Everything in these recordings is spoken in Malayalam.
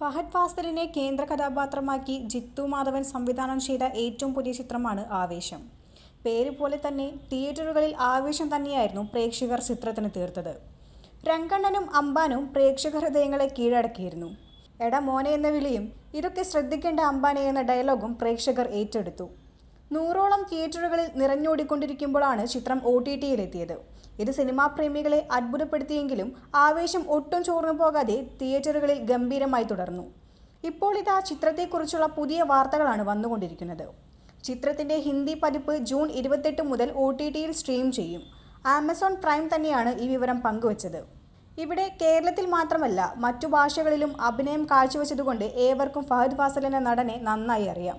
ഫഹദ് ഫാസിലിനെ കേന്ദ്ര കഥാപാത്രമാക്കി ജിത്തു മാധവൻ സംവിധാനം ചെയ്ത ഏറ്റവും പുതിയ ചിത്രമാണ് ആവേശം. പേര് പോലെ തന്നെ തിയേറ്ററുകളിൽ ആവേശം തന്നെയായിരുന്നു പ്രേക്ഷകർ ചിത്രത്തിന് തീർത്തത്. രംഗണ്ണനും അംബാനും പ്രേക്ഷക ഹൃദയങ്ങളെ കീഴടക്കിയിരുന്നു. എടാ മോനെ എന്ന വിളിയും ഇതൊക്കെ ശ്രദ്ധിക്കേണ്ട അംബാനെ എന്ന ഡയലോഗും പ്രേക്ഷകർ ഏറ്റെടുത്തു. നൂറോളം തിയേറ്ററുകളിൽ നിറഞ്ഞോടിക്കൊണ്ടിരിക്കുമ്പോഴാണ് ചിത്രം ഒ ടി ടിയിലെത്തിയത് ഇത് സിനിമാ പ്രേമികളെ അത്ഭുതപ്പെടുത്തിയെങ്കിലും ആവേശം ഒട്ടും ചോർന്നു പോകാതെ തിയേറ്ററുകളിൽ ഗംഭീരമായി തുടർന്നു. ഇപ്പോൾ ഇത് ആ ചിത്രത്തെക്കുറിച്ചുള്ള പുതിയ വാർത്തകളാണ് വന്നുകൊണ്ടിരിക്കുന്നത്. ചിത്രത്തിന്റെ ഹിന്ദി പതിപ്പ് ജൂൺ ഇരുപത്തെട്ട് മുതൽ ഒ ടി ടിയിൽ സ്ട്രീം ചെയ്യും. ആമസോൺ പ്രൈം തന്നെയാണ് ഈ വിവരം പങ്കുവച്ചത്. ഇവിടെ കേരളത്തിൽ മാത്രമല്ല മറ്റു ഭാഷകളിലും അഭിനയം കാഴ്ചവെച്ചതുകൊണ്ട് ഏവർക്കും ഫഹദ് ഫാസൽ എന്ന നടനെ നന്നായി അറിയാം.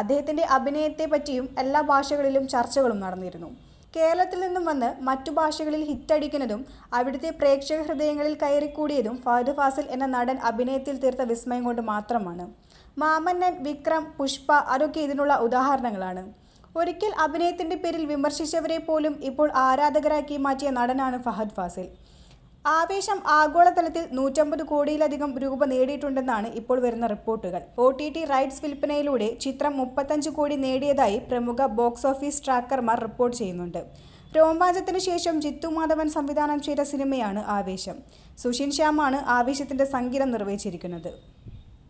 അദ്ദേഹത്തിന്റെ അഭിനയത്തെ പറ്റിയും എല്ലാ ഭാഷകളിലും ചർച്ചകളും നടന്നിരുന്നു. കേരളത്തിൽ നിന്നും വന്ന് മറ്റു ഭാഷകളിൽ ഹിറ്റടിക്കുന്നതും അവിടുത്തെ പ്രേക്ഷക ഹൃദയങ്ങളിൽ കയറിക്കൂടിയതും ഫഹദ് ഫാസിൽ എന്ന നടൻ അഭിനയത്തിൽ തീർത്ത വിസ്മയം കൊണ്ട് മാത്രമാണ്. മാമന്നൻ വിക്രം പുഷ്പ അതൊക്കെ ഇതിനുള്ള ഉദാഹരണങ്ങളാണ്. ഒരിക്കൽ അഭിനയത്തിന്റെ പേരിൽ വിമർശിച്ചവരെ പോലും ഇപ്പോൾ ആരാധകരാക്കി മാറ്റിയ നടനാണ് ഫഹദ് ഫാസിൽ. ആവേശം ആഗോളതലത്തിൽ നൂറ്റമ്പത് കോടിയിലധികം രൂപ നേടിയിട്ടുണ്ടെന്നാണ് ഇപ്പോൾ വരുന്ന റിപ്പോർട്ടുകൾ. ഒ ടി ടി റൈറ്റ്സ് വിൽപ്പനയിലൂടെ ചിത്രം മുപ്പത്തഞ്ച് കോടി നേടിയതായി പ്രമുഖ ബോക്സ് ഓഫീസ് ട്രാക്കർമാർ റിപ്പോർട്ട് ചെയ്യുന്നുണ്ട്. രോമാഞ്ചത്തിന് ശേഷം ജിത്തു മാധവൻ സംവിധാനം ചെയ്ത സിനിമയാണ് ആവേശം. സുഷിൻ ശ്യാമാണ് ആവേശത്തിന്റെ സംഗീതം നിർവഹിച്ചിരിക്കുന്നത്.